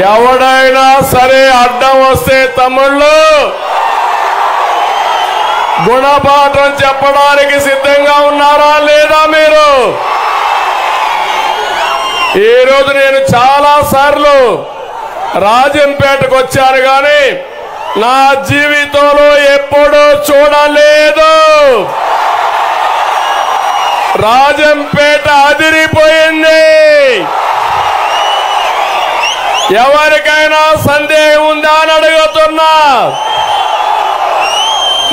ఎవడైనా సరే అడ్డం వస్తే తమ్ముళ్ళు గుణపాఠం చెప్పడానికి సిద్ధంగా ఉన్నారా లేదా మీరు? ఈరోజు నేను చాలా సార్లు రాజంపేటకు వచ్చాను కానీ నా జీవితంలో ఎప్పుడూ చూడలేదు. రాజంపేట అదిరిపోయింది. ఎవరికైనా సందేహం ఉందా అని అడుగుతున్నా.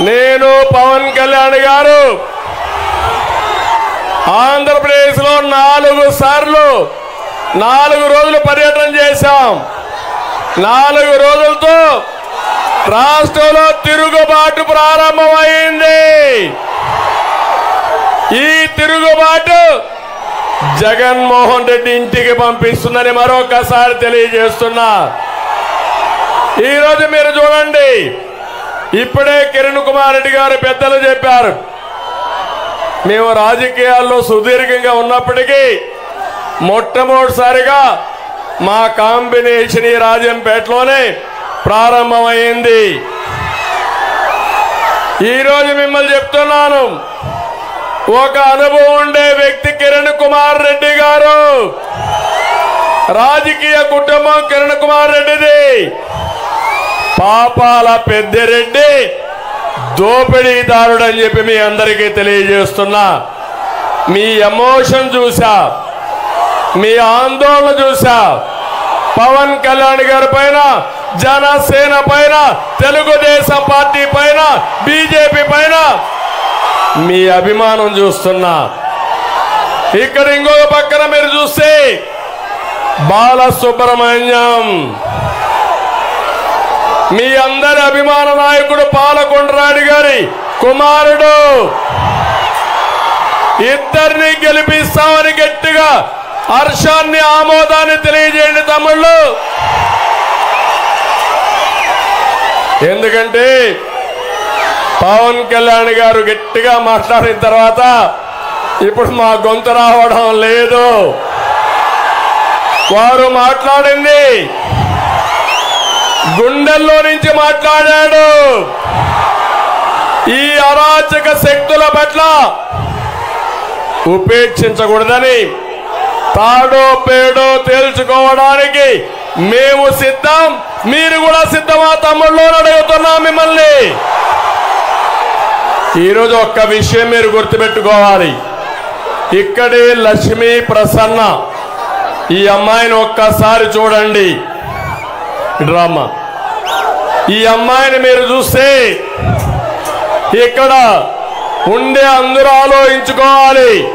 నేను పవన్ కళ్యాణ్ గారు ఆంధ్రప్రదేశ్లో నాలుగు సార్లు నాలుగు రోజులు పర్యటన చేశాం. నాలుగు రోజులతో రాష్ట్రంలో తిరుగుబాటు ప్రారంభమైంది. ఈ తిరుగుబాటు జగన్మోహన్ రెడ్డి ఇంటికి పంపిస్తుందని మరొకసారి తెలియజేస్తున్నా. ఈరోజు మీరు చూడండి ఇప్పుడే కిరణ్ కుమార్ రెడ్డి గారు పెద్దలు చెప్పారు. మేము రాజకీయాల్లో సుదీర్ఘంగా ఉన్నప్పటికీ మొట్టమొదటిసారిగా మా కాంబినేషన్ ఈ రాజంపేటలోనే ప్రారంభమైంది. ఈరోజు మిమ్మల్ని చెప్తున్నాను ఒక అనుభవం ఉండే వ్యక్తి కిరణ్ కుమార్ రెడ్డి గారు. రాజకీయ కుటుంబం కిరణ్ కుమార్ రెడ్డిది. పాపాల పెద్దిరెడ్డి దోపిడీదారుడు అని చెప్పి మీ అందరికీ తెలియజేస్తున్నా. మీ ఎమోషన్ చూసా. మీ ఆందోళన చూసా. పవన్ కళ్యాణ్ గారి పైన జనసేన పైన తెలుగుదేశం పార్టీ పైన బీజేపీ పైన మీ అభిమానం చూస్తున్నా. ఇక్కడ ఇంకొక పక్కన మీరు చూస్తే బాలసుబ్రహ్మణ్యం. మీ అందరి అభిమాన నాయకుడు పాలకొండరాడి గారి కుమారుడు. ఇద్దరిని గెలిపిస్తామని గట్టిగా హర్షాన్ని ఆమోదాన్ని తెలియజేయండి తమ్ముళ్ళు. ఎందుకంటే పవన్ కళ్యాణ్ గారు గట్టిగా మాట్లాడిన తర్వాత ఇప్పుడు మా గొంతు రావడం లేదు. వారు మాట్లాడింది. గుండెల్లో నుంచి మాట్లాడాడు. ఈ అరాచక శక్తుల పట్ల ఉపేక్షించకూడదని తాడో పేడో తేల్చుకోవడానికి మేము సిద్ధం. మీరు కూడా సిద్ధమా తమ్ముళ్ళు అడుగుతున్నాం మిమ్మల్ని. ఈరోజు ఒక్క విషయం మీరు గుర్తుపెట్టుకోవాలి. ఇక్కడే లక్ష్మీ ప్రసన్న. ఈ అమ్మాయిని ఒక్కసారి చూడండి. డ్రామా. ఈ అమ్మాయిని మీరు చూస్తే ఇక్కడ ఉండే అందరూ ఆలోచించుకోవాలి.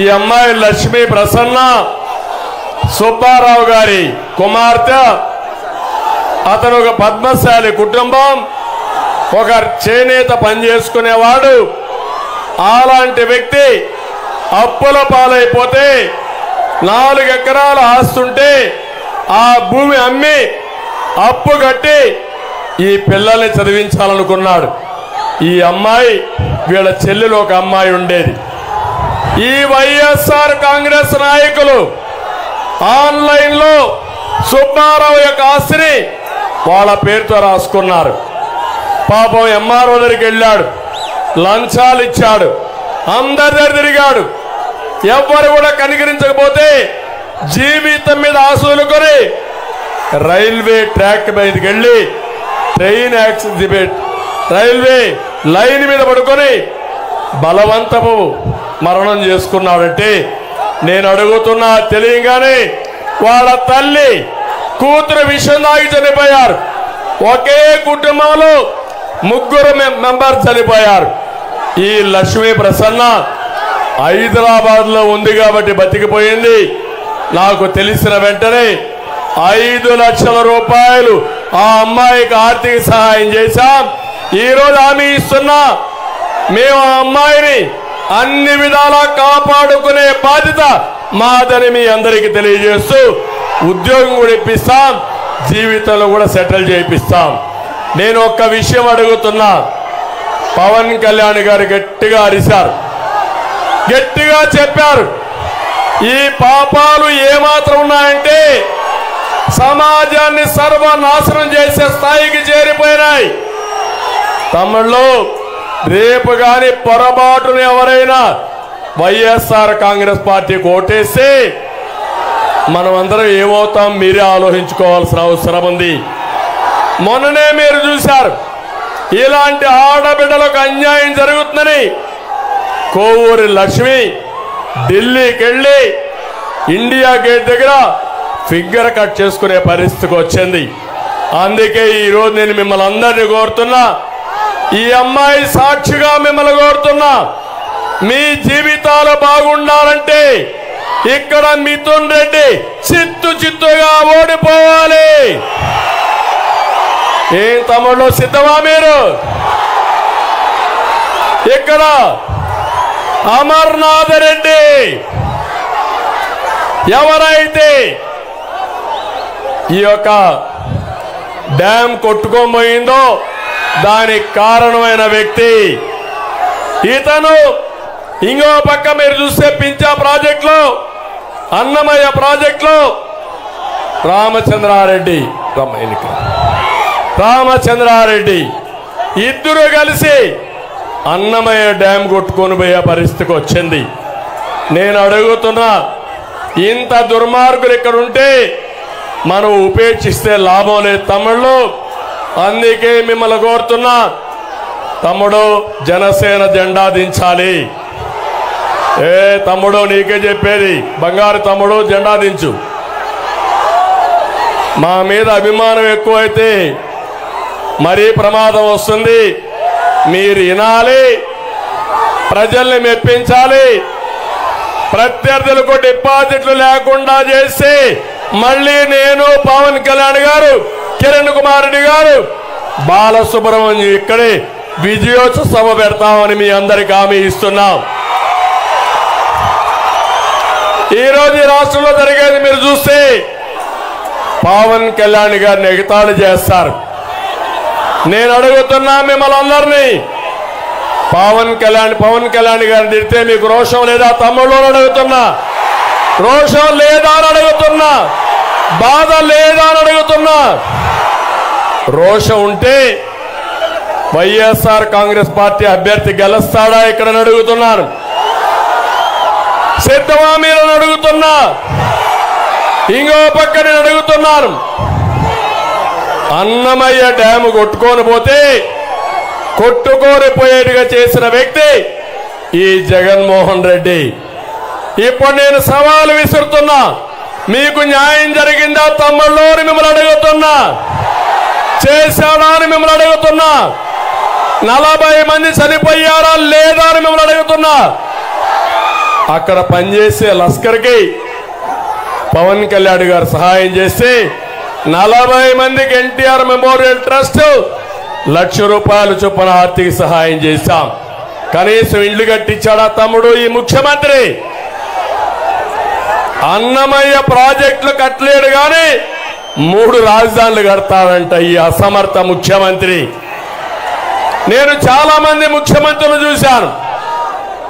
ఈ అమ్మాయి లక్ష్మీ ప్రసన్న సుబ్బారావు గారి కుమార్తె అతను ఒక పద్మశాలి కుటుంబం. ఒక చేనేత పనిచేసుకునేవాడు అలాంటి వ్యక్తి అప్పుల పాలైపోతే నాలుగు ఎకరాల ఆస్తుంటే ఆ భూమి అమ్మి అప్పు కట్టి ఈ పిల్లల్ని చదివించాలనుకున్నాడు. ఈ అమ్మాయి వీళ్ళ చెల్లెలు ఒక అమ్మాయి ఉండేది. ఈ వైఎస్ఆర్ కాంగ్రెస్ నాయకులు ఆన్లైన్లో సుబ్బారావు యొక్క ఆస్తిని వాళ్ళ పేరుతో రాసుకున్నారు. పాపం ఎంఆర్ఓ దగ్గరికి వెళ్ళాడు. లంచాలు ఇచ్చాడు. అందరి దగ్గర తిరిగాడు. ఎవ్వరు కూడా కనికరించకపోతే జీవితం మీద ఆశలుకొని రైల్వే ట్రాక్ మీదకి వెళ్ళి ట్రైన్ యాక్సిడెంట్ రైల్వే లైన్ మీద పడుకొని బలవంతపు మరణం చేసుకున్నాడంటే నేను అడుగుతున్నా తెలియగానే వాళ్ళ తల్లి కూతురు విషయం దాగి చనిపోయారు. ఒకే కుటుంబంలో ముగ్గురు మెంబర్ చనిపోయారు. ఈ లక్ష్మీ ప్రసన్న హైదరాబాద్లో ఉంది కాబట్టి బతికిపోయింది. నాకు తెలిసిన వెంటనే ఐదు లక్షల రూపాయలు ఆ అమ్మాయికి ఆర్థిక సహాయం చేశాం. ఈరోజు హామీ ఇస్తున్నా. మేము ఆ అమ్మాయిని అన్ని విధాలా కాపాడుకునే బాధ్యత మాదని మీ అందరికీ తెలియజేస్తూ ఉద్యోగం కూడా ఇప్పిస్తాం. జీవితంలో కూడా సెటిల్ చేయిస్తాం. నేను ఒక్క విషయం అడుగుతున్నా. పవన్ కళ్యాణ్ గారు గట్టిగా అరిశారు. గట్టిగా చెప్పారు. ఈ పాపాలు ఏమాత్రం ఉన్నాయంటే సమాజాన్ని సర్వనాశనం చేసే స్థాయికి చేరిపోయినాయి. తమ్ముళ్ళు రేపు గాని పొరపాటును ఎవరైనా వైఎస్ఆర్ కాంగ్రెస్ పార్టీకి ఓటేస్తే మనమందరం ఏమవుతాం? మీరే ఆలోచించుకోవాల్సిన అవసరం ఉంది. మొన్ననే మీరు చూశారు. ఇలాంటి ఆడబిడ్డలకు అన్యాయం జరుగుతుందని. కోవూరి లక్ష్మి ఢిల్లీకి వెళ్ళి ఇండియా గేట్ దగ్గర ఫిగర్ కట్ చేసుకునే పరిస్థితికి వచ్చింది. అందుకే ఈరోజు నేను మిమ్మల్ని అందరినీ కోరుతున్నా. ఈ అమ్మాయి సాక్షిగా మిమ్మల్ని కోరుతున్నా. మీ జీవితాలు బాగుండాలంటే ఇక్కడ మిథున్ రెడ్డి చిత్తు చిత్తుగా ఓడిపోవాలి. ఏం తమ్ముళ్ళు సిద్ధమా మీరు? ఇక్కడ అమర్నాథ్ రెడ్డి. ఎవరైతే ఈ యొక్క డ్యామ్ కొట్టుకోబోయిందో దానికి కారణమైన వ్యక్తి ఇతను. ఇంకో పక్క మీరు చూస్తే పించా ప్రాజెక్టులో అన్నమయ్య ప్రాజెక్టులో రామచంద్రారెడ్డి. రమ్మయ్య రామచంద్రారెడ్డి. ఇద్దరు కలిసి అన్నమయ్య డ్యామ్ కొట్టుకొని పోయే పరిస్థితికి వచ్చింది. నేను అడుగుతున్నా ఇంత దుర్మార్గులు ఇక్కడ ఉంటే మనం ఉపేక్షిస్తే లాభం లేదు తమ్ముళ్ళు. అందుకే మిమ్మల్ని కోరుతున్నా తమ్ముడు జనసేన జెండా దించాలి. ఏ తమ్ముడు నీకే చెప్పేది బంగారు తమ్ముడు జెండా దించు. మా మీద అభిమానం ఎక్కువైతే మరీ ప్రమాదం వస్తుంది. మీరు వినాలి. ప్రజల్ని మెప్పించాలి. ప్రత్యర్థులకు డిపాజిట్లు లేకుండా చేసి మళ్ళీ నేను పవన్ కళ్యాణ్ గారు కిరణ్ కుమార్ రెడ్డి గారు బాలసుబ్రహ్మణ్యం ఇక్కడే విజయోత్సవ పెడతామని మీ అందరికి హామీ ఇస్తున్నాం. ఈరోజు ఈ రాష్ట్రంలో జరిగేది మీరు చూస్తే పవన్ కళ్యాణ్ గారిని ఎగతాళి చేస్తారు. నేను అడుగుతున్నా మిమ్మల్ని అందరినీ. పవన్ కళ్యాణ్ పవన్ కళ్యాణ్ గారిని తిడితే మీకు రోషం లేదా? తమ్ముళ్ళు అడుగుతున్నా. రోషం లేదా అని అడుగుతున్నా. బాధ లేదా అని అడుగుతున్నా. రోషం ఉంటే వైఎస్ఆర్ కాంగ్రెస్ పార్టీ అభ్యర్థి గెలుస్తాడా ఇక్కడ అడుగుతున్నాను సిద్ధమా మీరు అడుగుతున్నా. ఇంకో పక్క నేను అడుగుతున్నాను అన్నమయ్య డ్యాము కొట్టుకొని పోతే కొట్టుకొని పోయేట్టుగా చేసిన వ్యక్తి ఈ జగన్మోహన్ రెడ్డి. ఇప్పుడు నేను సవాలు విసురుతున్నా. మీకు న్యాయం జరిగిందా తమ్ముళ్ళు అని మిమ్మల్ని అడుగుతున్నా. చేశాడా అని మిమ్మల్ని అడుగుతున్నా. నలభై మంది చనిపోయారా లేదా అని మిమ్మల్ని అడుగుతున్నా. అక్కడ పనిచేసే లస్కర్కి పవన్ కళ్యాణ్ గారు సహాయం చేస్తే నలభై మందికి ఎన్టీఆర్ మెమోరియల్ ట్రస్ట్ లక్ష రూపాయలు చొప్పున ఆర్థిక సహాయం చేశాం. కనీసం ఇల్లు కట్టించాడా తమ్ముడు ఈ ముఖ్యమంత్రి? అన్నమయ్య ప్రాజెక్టులు కట్టలేడు కానీ మూడు రాజధానులు కడతాడంట ఈ అసమర్థ ముఖ్యమంత్రి. నేను చాలా మంది ముఖ్యమంత్రులు చూశాను.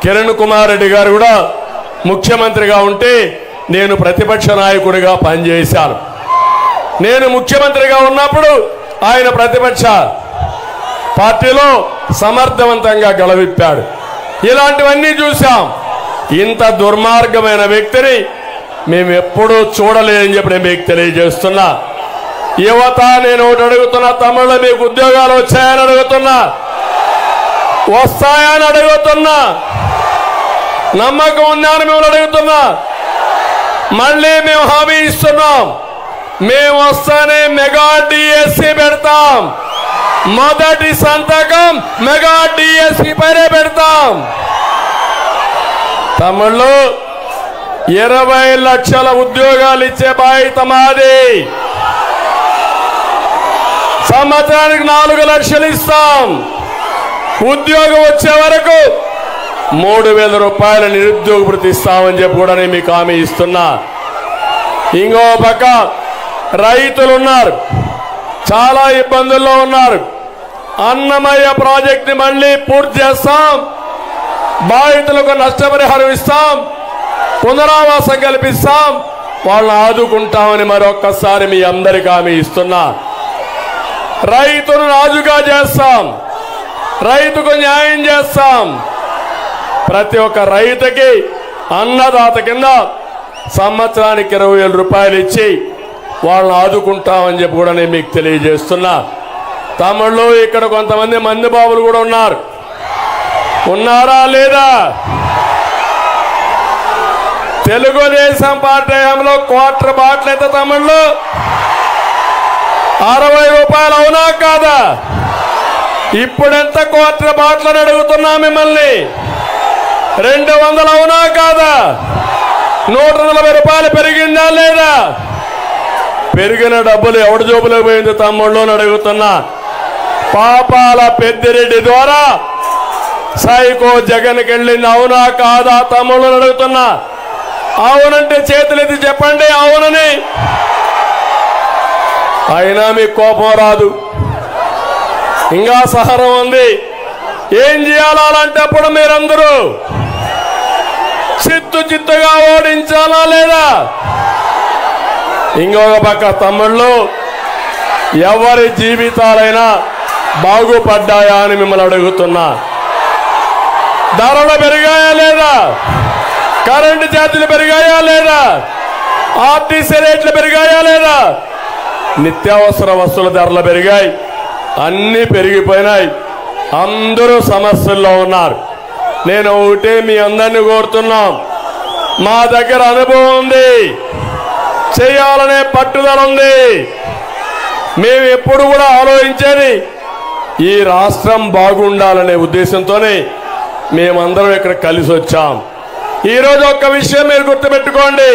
కిరణ్ కుమార్ రెడ్డి గారు కూడా ముఖ్యమంత్రిగా ఉంటే నేను ప్రతిపక్ష నాయకుడిగా పనిచేశాను. నేను ముఖ్యమంత్రిగా ఉన్నప్పుడు ఆయన ప్రతిపక్ష పార్టీలో సమర్థవంతంగా గెలవిప్పాడు. ఇలాంటివన్నీ చూసాం ఇంత దుర్మార్గమైన వ్యక్తిని మేము ఎప్పుడూ చూడలేదని చెప్పి నేను మీకు తెలియజేస్తున్నా. యువత నేను ఒకటి అడుగుతున్నా తమిళ మీకు ఉద్యోగాలు వచ్చాయని అడుగుతున్నా. వస్తాయని అడుగుతున్నా. నమ్మకం ఉందని అని మిమ్మల్ని అడుగుతున్నా. మళ్ళీ మేము హామీ ఇస్తున్నాం. మేము వస్తానే మెగా డిఎస్సి పెడతాం. మొదటి సంతకం మెగా డిఎస్సి పైనే పెడతాం. తమిళ్ళు ఇరవై లక్షల ఉద్యోగాలు ఇచ్చే బాధ్యత మాది. సంవత్సరానికి నాలుగు లక్షలు ఇస్తాం. ఉద్యోగం వచ్చే వరకు మూడు వేల రూపాయల నిరుద్యోగ భృతి ఇస్తామని చెప్పి కూడా నేను మీకు హామీ ఇస్తున్నా. ఇంకో పక్క రైతులు ఉన్నారు చాలా ఇబ్బందుల్లో ఉన్నారు. అన్నమయ్య ప్రాజెక్ట్ని మళ్ళీ పూర్తి చేస్తాం. బాధితులకు నష్టపరిహారం ఇస్తాం. పునరావాసం కల్పిస్తాం. వాళ్ళని ఆదుకుంటామని మరొక్కసారి మీ అందరికీ హామీ ఇస్తున్నా. రైతును రాజుగా చేస్తాం. రైతుకు న్యాయం చేస్తాం. ప్రతి ఒక్క రైతుకి అన్నదాత కింద సంవత్సరానికి ఇరవై వేల రూపాయలు ఇచ్చి వాళ్ళని ఆదుకుంటామని చెప్పి కూడా నేను మీకు తెలియజేస్తున్నా. తమిళ్ళు ఇక్కడ కొంతమంది మంది బాబులు కూడా ఉన్నారు. ఉన్నారా లేదా? తెలుగుదేశం పార్టీ హయాంలో క్వార్టర్ బాటిల్ ఎంత తమిళ్ళు అరవై రూపాయలు అవునా కాదా? ఇప్పుడెంత క్వార్టర్ బాట్లని అడుగుతున్నా మిమ్మల్ని? రెండు వందలు అవునా కాదా? నూట నలభై రూపాయలు పెరిగిందా లేదా? పెరిగిన డబ్బులు ఎవడి జోబులో పోయింది తమ్ముళ్ళు అడుగుతున్నా. పాపాల పెద్దిరెడ్డి ద్వారా సైకో జగన్కి వెళ్ళింది అవునా కాదా తమ్ముళ్ళు అడుగుతున్నా. అవునంటే చేతులెత్తి చెప్పండి అవునని. అయినా మీకు కోపం రాదు. ఇంకా సహనం ఉంది. ఏం చేయాలా అలాంటప్పుడు మీరందరూ? చిత్తు చిత్తుగా ఓడించాలా లేదా? ఇంకొక పక్క తమ్ముళ్ళు ఎవరి జీవితాలైనా బాగుపడ్డాయా అని మిమ్మల్ని అడుగుతున్నా. ధరలు పెరిగాయా లేదా? కరెంటు ఛార్జీలు పెరిగాయా లేదా? ఆర్టీసీ రేట్లు పెరిగాయా లేదా? నిత్యావసర వస్తువుల ధరలు పెరిగాయి అన్నీ పెరిగిపోయినాయి. అందరూ సమస్యల్లో ఉన్నారు. నేను ఒకటే మీ అందరినీ కోరుతున్నాం. మా దగ్గర అనుభవం ఉంది. చేయాలనే పట్టుదల ఉంది. మేము ఎప్పుడు కూడా ఆలోచించేది ఈ రాష్ట్రం బాగుండాలనే ఉద్దేశంతోనే మేమందరం ఇక్కడ కలిసి వచ్చాం. ఈరోజు ఒక్క విషయం మీరు గుర్తుపెట్టుకోండి.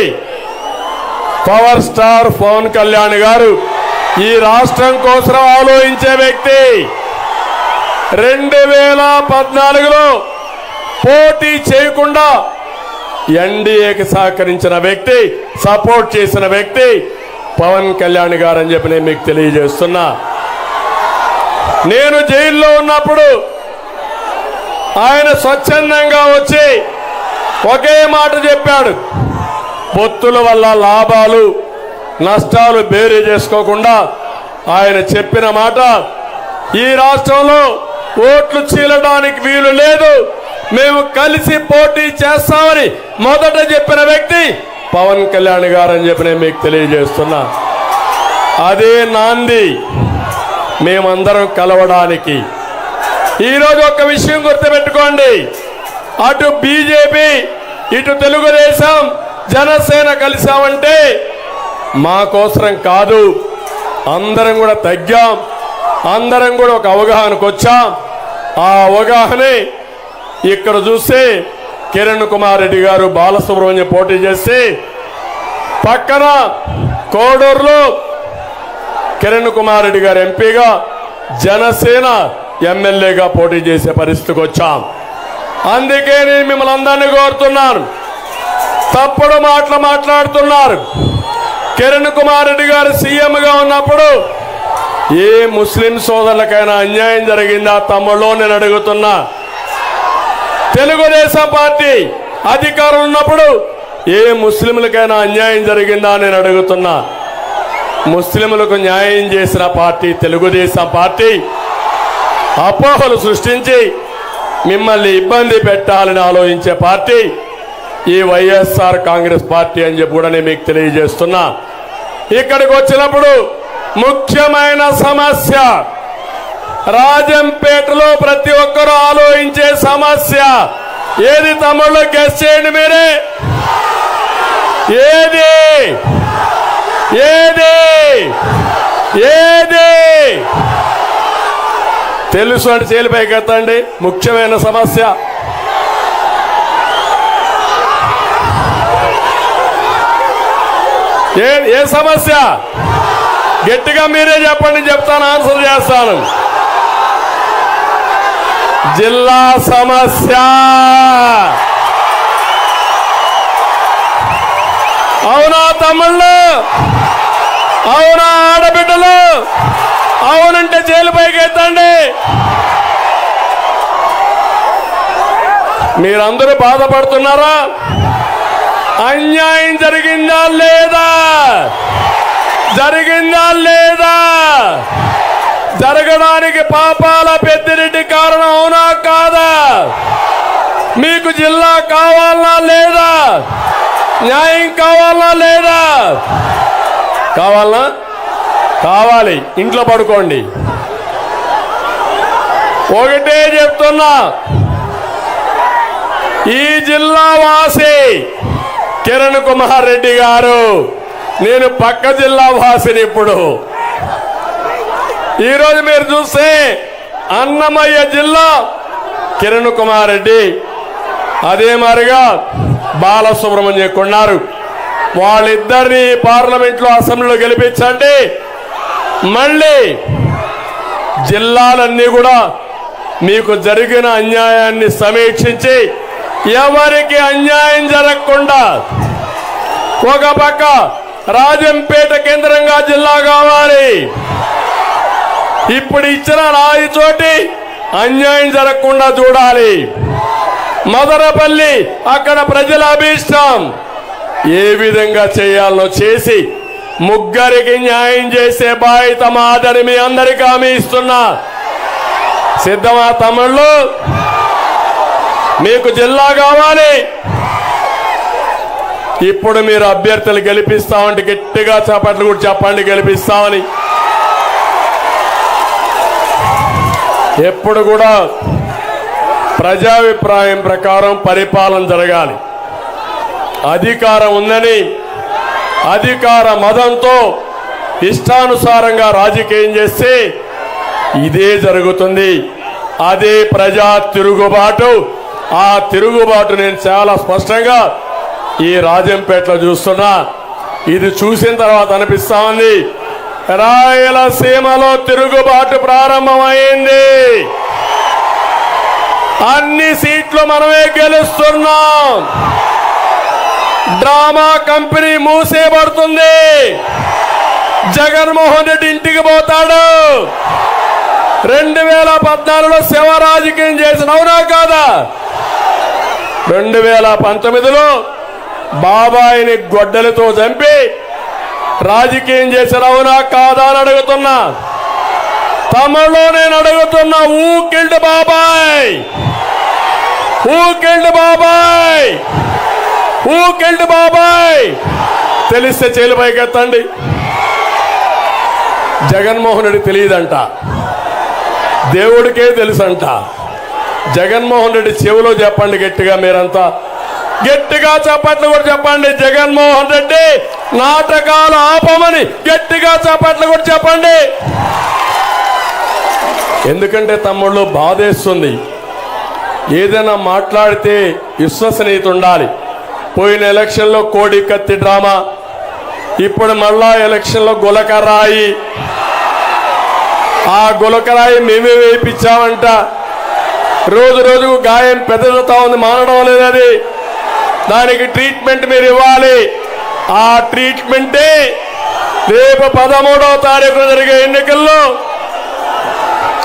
పవర్ స్టార్ పవన్ కళ్యాణ్ గారు ఈ రాష్ట్రం కోసం ఆలోచించే వ్యక్తి. రెండు వేల పద్నాలుగులో పోటీ చేయకుండా ఎన్డీఏకి సహకరించిన వ్యక్తి సపోర్ట్ చేసిన వ్యక్తి పవన్ కళ్యాణ్ గారు అని చెప్పి నేను మీకు తెలియజేస్తున్నా. నేను జైల్లో ఉన్నప్పుడు ఆయన స్వచ్ఛందంగా వచ్చి ఒకే మాట చెప్పాడు. పొత్తుల వల్ల లాభాలు నష్టాలు బేరీ చేసుకోకుండా ఆయన చెప్పిన మాట ఈ రాష్ట్రంలో ఓట్లు చీలడానికి వీలు లేదు. మేము కలిసి పోటీ చేస్తామని మొదట చెప్పిన వ్యక్తి పవన్ కళ్యాణ్ గారు అని చెప్పి నేను మీకు తెలియజేస్తున్నా. అదే నాంది. మేమందరం కలవడానికి. ఈరోజు ఒక విషయం గుర్తుపెట్టుకోండి. అటు బీజేపీ ఇటు తెలుగుదేశం జనసేన కలిసామంటే మా కోసరం కాదు. అందరం కూడా తగ్గాం. అందరం కూడా ఒక అవగాహనకు వచ్చాం ఆ అవగాహనే ఇక్కడ చూస్తే కిరణ్ కుమార్ రెడ్డి గారు బాలసుబ్రహ్మణ్యం పోటీ చేసి పక్కన కోడూరులో కిరణ్ కుమార్ రెడ్డి గారు ఎంపీగా జనసేన ఎమ్మెల్యేగా పోటీ చేసే పరిస్థితికి వచ్చాం. అందుకే నేను మిమ్మల్ని అందరినీ కోరుతున్నాను. తప్పుడు మాటలు మాట్లాడుతున్నారు. కిరణ్ కుమార్ రెడ్డి గారు సీఎంగా ఉన్నప్పుడు ఏ ముస్లిం సోదరులకైనా అన్యాయం జరిగిందా తమ్ముళ్ళు? నేను అడుగుతున్నా. తెలుగుదేశం పార్టీ అధికారం ఉన్నప్పుడు ఏ ముస్లింలకైనా అన్యాయం జరిగిందా నేను అడుగుతున్నా. ముస్లింలకు న్యాయం చేసిన పార్టీ తెలుగుదేశం పార్టీ. అపోహలు సృష్టించి మిమ్మల్ని ఇబ్బంది పెట్టాలని ఆలోచించే పార్టీ ఈ వైఎస్ఆర్ కాంగ్రెస్ పార్టీ అని చెప్పి కూడా నేను మీకు తెలియజేస్తున్నా. ఇక్కడికి వచ్చినప్పుడు ముఖ్యమైన సమస్య రాజంపేటలో ప్రతి ఒక్కరూ ఆలోచించే సమస్య. ఏది తమ్ముళ్ళు గెస్ట్ చేయండి మీరే. ఏది? ఏది? ఏది? తెలుసు అంటే చేలిపై కదండి ముఖ్యమైన సమస్య. ఏ ఏ సమస్య? గట్టిగా మీరే చెప్పండి చెప్తాను ఆన్సర్ చేస్తాను. జిల్లా సమస్య. అవునా తమ్ముళ్ళు? అవునా ఆడబిడ్డలు? అవునంటే జైలు పైకి ఎత్తండి మీరందరూ బాధపడుతున్నారా? అన్యాయం జరిగిందా లేదా? జరిగిందా లేదా? జరగడానికి పాపాల పెద్దిరెడ్డి కారణం అవునా కాదా? మీకు జిల్లా కావాలనా లేదా? న్యాయం కావాలనా లేదా? కావాలనా? కావాలి. ఇంట్లో పడుకోండి. ఒకటే చెప్తున్నా. ఈ జిల్లా వాసి కిరణ్ కుమార్ రెడ్డి గారు. నేను పక్క జిల్లా వాసిని ఇప్పుడు. ఈరోజు మీరు చూస్తే అన్నమయ్య జిల్లా కిరణ్ కుమార్ రెడ్డి. అదే మారిగా బాలసుబ్రహ్మణ్యం కొన్నారు. వాళ్ళిద్దరిని పార్లమెంట్లో అసెంబ్లీలో గెలిపించండి. మళ్ళీ జిల్లాలన్నీ కూడా మీకు జరిగిన అన్యాయాన్ని సమీక్షించి ఎవరికి అన్యాయం జరగకుండా ఒక పక్క రాజంపేట కేంద్రంగా జిల్లా కావాలి. ఇప్పుడు ఇచ్చిన రాయి చోటి అన్యాయం జరగకుండా చూడాలి. మదనపల్లి అక్కడ ప్రజల అభీష్టం. ఏ విధంగా చేయాలో చేసి ముగ్గురికి న్యాయం చేసే బాధ్యత మాదని మీ అందరికీ హామీ ఇస్తున్నా. సిద్ధమా తమ్ముళ్ళు? మీకు జిల్లా కావాలి. ఇప్పుడు మీరు అభ్యర్థులు గెలిపిస్తామంటే గట్టిగా చేపట్లు కూడా చెప్పండి గెలిపిస్తామని. ఎప్పుడు కూడా ప్రజాభిప్రాయం ప్రకారం పరిపాలన జరగాలి. అధికారం ఉందని అధికార మదంతో ఇష్టానుసారంగా రాజకీయం చేస్తే ఇదే జరుగుతుంది. అదే ప్రజా తిరుగుబాటు. ఆ తిరుగుబాటు నేను చాలా స్పష్టంగా ఈ రాజంపేటలో చూస్తున్నా. ఇది చూసిన తర్వాత అనిపిస్తా ఉంది. రాయలసీమలో తిరుగుబాటు ప్రారంభమైంది. అన్ని సీట్లు మనమే గెలుస్తున్నాం. డ్రామా కంపెనీ మూసేయబడుతుంది జగన్మోహన్ రెడ్డి ఇంటికి పోతాడు. రెండు వేల పద్నాలుగులో శివ రాజకీయం చేసిన అవునా కాదా? రెండు వేల పంతొమ్మిదిలో బాబాయిని గొడ్డలతో చంపి రాజకీయం చేశారు. అవునా? కాదా అని అడుగుతున్నా. తమలో నేను అడుగుతున్నా ఊ కిల్డ్ బాబాయ్! ఊ కిల్డ్ బాబాయ్! ఊ కిల్డ్ బాబాయ్! తెలిస్తే చేలు పైకెత్తండి. జగన్మోహన్ రెడ్డి తెలియదంట. దేవుడికే తెలుసంట. జగన్మోహన్ రెడ్డి చెవిలో చెప్పండి గట్టిగా మీరంతా. గట్టిగా చెప్పట్లు కూడా చెప్పండి జగన్మోహన్ రెడ్డి. నాటకాలు ఆపమని గట్టిగా చప్పట్లు కూడా చెప్పండి. ఎందుకంటే తమ్ముళ్ళు బాధేస్తుంది. ఏదైనా మాట్లాడితే విశ్వసనీయత ఉండాలి పోయిన ఎలక్షన్లో కోడి కత్తి డ్రామా. ఇప్పుడు మళ్ళా ఎలక్షన్లో గులకరాయి. ఆ గులకరాయి మేమే వేయించామంట రోజు రోజుకు గాయం పెద్దదవుతా ఉంది మానడం లేదది దానికి ట్రీట్మెంట్ మీరు ఇవ్వాలి. ఆ ట్రీట్మెంటే రేపు పదమూడవ తారీఖున జరిగే ఎన్నికల్లో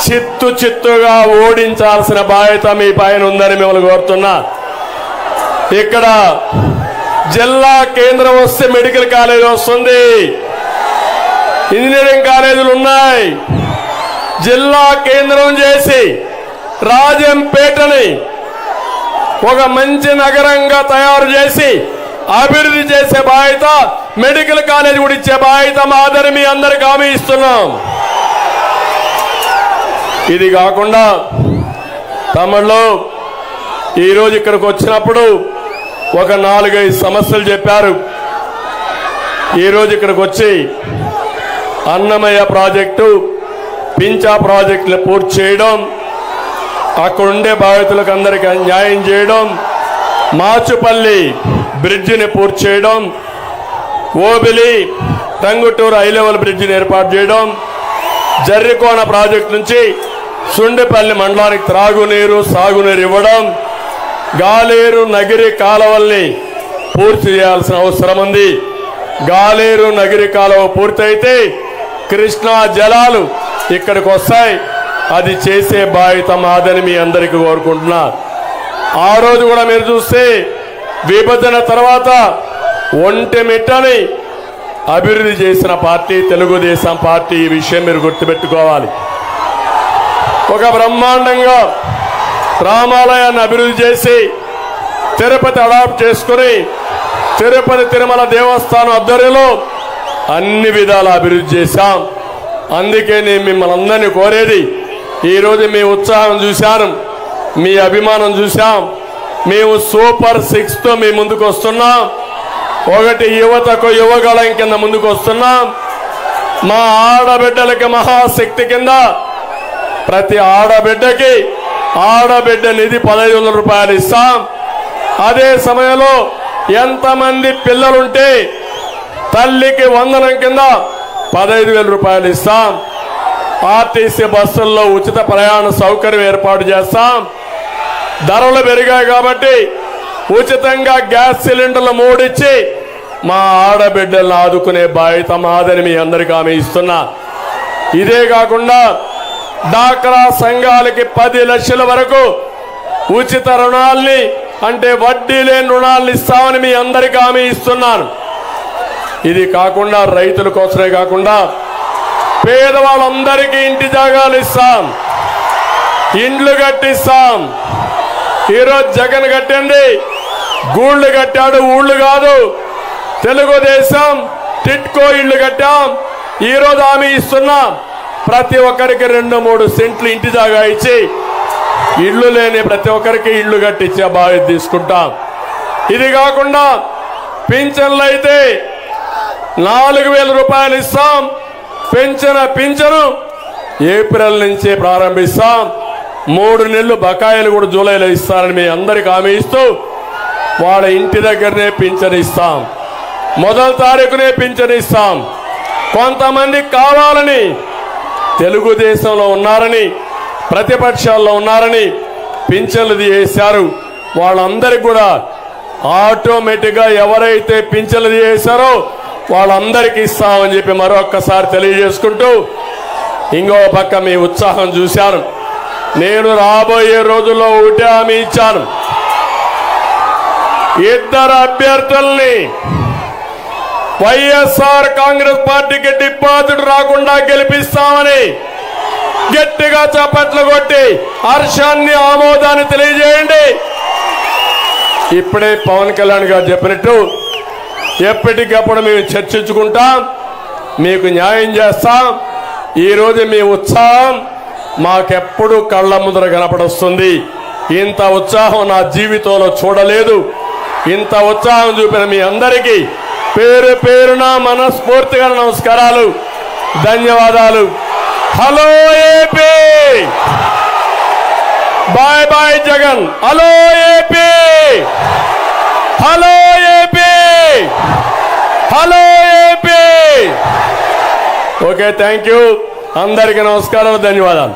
చిత్తు చిత్తుగా ఓడించాల్సిన బాధ్యత మీ పైన ఉందని మిమ్మల్ని కోరుతున్నా. ఇక్కడ జిల్లా కేంద్రం వస్తే మెడికల్ కాలేజ్ వస్తుంది. ఇంజనీరింగ్ కాలేజీలు ఉన్నాయి. జిల్లా కేంద్రం చేసి రాజంపేటని ఒక మంచి నగరంగా తయారు చేసి అభివృద్ధి చేసే బాధ్యత మెడికల్ కాలేజ్ కూడా ఇచ్చే బాధ్యత మాదని మీ అందరికి హామీ ఇస్తున్నాం. ఇది కాకుండా తమిళలో ఈరోజు ఇక్కడికి వచ్చినప్పుడు ఒక నాలుగైదు సమస్యలు చెప్పారు. ఈరోజు ఇక్కడికి వచ్చి అన్నమయ్య ప్రాజెక్టు పించా ప్రాజెక్టులు పూర్తి చేయడం అక్కడుండే బాధితులకు అందరికీ న్యాయం చేయడం మాచుపల్లి బ్రిడ్జిని పూర్తి చేయడం. ఓబిలి టంగుటూరు హై లెవెల్ బ్రిడ్జిని ఏర్పాటు చేయడం. జర్రికోన ప్రాజెక్టు నుంచి సుండిపల్లి మండలానికి త్రాగునీరు సాగునీరు ఇవ్వడం. గాలేరు నగిరి కాలువల్ని పూర్తి చేయాల్సిన అవసరం ఉంది. గాలేరు నగిరి కాలువ పూర్తయితే కృష్ణా జలాలు ఇక్కడికి వస్తాయి. అది చేసే బాధ్యత మాదని మీ అందరికీ కోరుకుంటున్నా. ఆ రోజు కూడా మీరు చూస్తే విభజన తర్వాత ఒంటెమిట్టని అభివృద్ధి చేసిన పార్టీ తెలుగుదేశం పార్టీ ఈ విషయం మీరు గుర్తుపెట్టుకోవాలి. ఒక బ్రహ్మాండంగా రామాలయాన్ని అభివృద్ధి చేసి తిరుపతి అడాప్ట్ చేసుకుని తిరుపతి తిరుమల దేవస్థానం ఆధ్వర్యంలో అన్ని విధాల అభివృద్ధి చేశాం. అందుకే నేను మిమ్మల్ని అందరినీ కోరేది ఈరోజు మీ ఉత్సాహం చూశాను మీ అభిమానం చూశాం. మేము సూపర్ సిక్స్తో మీ ముందుకు వస్తున్నాం. ఒకటి యువతకు యువగళం కింద ముందుకు వస్తున్నాం. మా ఆడబిడ్డలకి మహాశక్తి కింద ప్రతి ఆడబిడ్డకి ఆడబిడ్డ నిధి పదహైదు వందల రూపాయలు ఇస్తాం. అదే సమయంలో ఎంతమంది పిల్లలుంటే తల్లికి వందనం కింద పదహైదు వేల రూపాయలు ఇస్తాం. ఆర్టీసీ బస్సుల్లో ఉచిత ప్రయాణ సౌకర్యం ఏర్పాటు చేస్తాం. ధరలు పెరిగాయి కాబట్టి ఉచితంగా గ్యాస్ సిలిండర్లు మూడిచ్చి మా ఆడబిడ్డలను ఆదుకునే బాధ్యత మాదని మీ అందరికీ ఆమె ఇస్తున్నా. ఇదే కాకుండా డాక్రా సంఘాలకి పది లక్షల వరకు ఉచిత రుణాల్ని అంటే వడ్డీ లేని రుణాలను ఇస్తామని మీ అందరికీ హామీ ఇస్తున్నాను. ఇది కాకుండా రైతుల కోసమే కాకుండా పేదవాళ్ళందరికీ ఇంటి జాగాలు ఇస్తాం. ఇండ్లు కట్టిస్తాం. ఈరోజు జగన్ కట్టింది. గూళ్ళు కట్టాడు ఊళ్ళు కాదు. తెలుగుదేశం టిట్కో ఇళ్ళు కట్టాం. ఈరోజు హామీ ఇస్తున్నాం. ప్రతి ఒక్కరికి రెండు మూడు సెంట్లు ఇంటి జాగా ఇచ్చి ఇళ్ళు లేని ప్రతి ఒక్కరికి ఇళ్ళు కట్టించే బాధ్యత తీసుకుంటాం. ఇది కాకుండా పింఛన్లు అయితే నాలుగు వేల రూపాయలు ఇస్తాం. పెంచిన పింఛను ఏప్రిల్ నుంచి ప్రారంభిస్తాం. మూడు నెలలు బకాయిలు కూడా జూలైలో ఇస్తారని మీ అందరికి హామీ ఇస్తూ వాళ్ళ ఇంటి దగ్గరనే పింఛన్ ఇస్తాం. మొదటి తారీఖునే పింఛన్ ఇస్తాం. కొంతమంది కావాలని తెలుగుదేశంలో ఉన్నారని ప్రతిపక్షాల్లో ఉన్నారని పింఛన్లు చేశారు వాళ్ళందరికీ కూడా ఆటోమేటిక్గా ఎవరైతే పింఛన్లు చేశారో వాళ్ళందరికీ ఇస్తామని చెప్పి మరొక్కసారి తెలియజేసుకుంటూ ఇంకో పక్క మీ ఉత్సాహం చూశాను. నేను రాబోయే రోజుల్లో ఒకటే హామీ ఇచ్చాను. ఇద్దరు అభ్యర్థుల్ని వైఎస్ఆర్ కాంగ్రెస్ పార్టీకి డిపాజిట్ రాకుండా గెలిపిస్తామని గట్టిగా చప్పట్లు కొట్టి హర్షాన్ని ఆమోదాన్ని తెలియజేయండి. ఇప్పుడే పవన్ కళ్యాణ్ గారు చెప్పినట్టు ఎప్పటికప్పుడు మేము చర్చించుకుంటాం మీకు న్యాయం చేస్తాం ఈరోజు మీ ఉత్సాహం మాకెప్పుడు కళ్ళ ముందర కనపడొస్తుంది? ఇంత ఉత్సాహం నా జీవితంలో చూడలేదు. ఇంత ఉత్సాహం చూపిన మీ అందరికీ పేరు పేరున మనస్ఫూర్తిగా నమస్కారాలు. ధన్యవాదాలు. Hello AP bye bye Jagan. Hello AP hello AP hello AP okay thank you. అందరికీ నమస్కారాలు ధన్యవాదాలు.